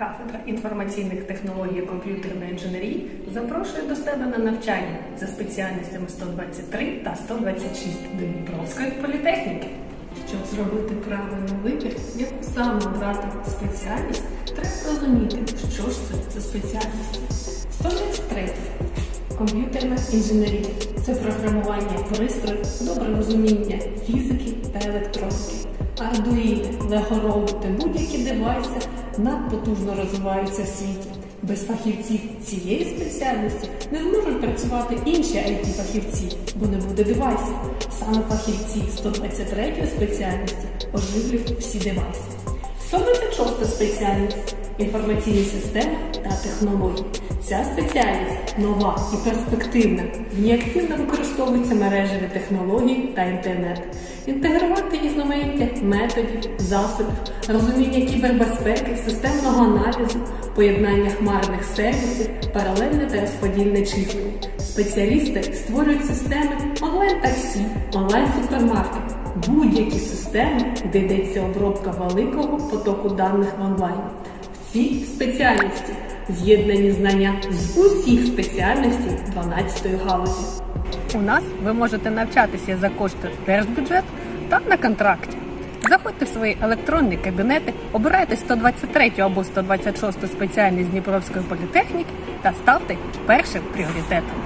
Кафедра інформаційних технологій комп'ютерної інженерії запрошує до себе на навчання за спеціальностями 123 та 126 Дніпровської політехніки. Щоб зробити правильний вибір, яку саме обрати спеціальність, треба розуміти, що ж це за спеціальність. 123 комп'ютерна інженерія це програмування пристроїв, добре розуміння фізики та електроніки. Ардуїни, лего-роботи, будь-які девайси надпотужно розвиваються в світі. Без фахівців цієї спеціальності не зможуть працювати інші it фахівці бо не буде девайсів. Саме фахівці 123 спеціальності оживлюють всі девайси. 126 спеціальність інформаційні системи та технології. Ця спеціальність нова і перспективна. В ній активно використовуються мережеві технології та інтернет. Інтегрувати різноманіття методів, засобів, розуміння кібербезпеки, системного аналізу, поєднання хмарних сервісів, паралельне та розподільне числення. Спеціалісти створюють системи онлайн-таксі, онлайн-супермаркет, будь-які системи, де йдеться обробка великого потоку даних в онлайні. В цій спеціальності з'єднані знання з усіх спеціальностей 12-ї галузі. У нас ви можете навчатися за кошти держбюджету та на контракті. Заходьте в свої електронні кабінети, обирайте 123 або 126 спеціальність Дніпровської політехніки та ставте першим пріоритетом.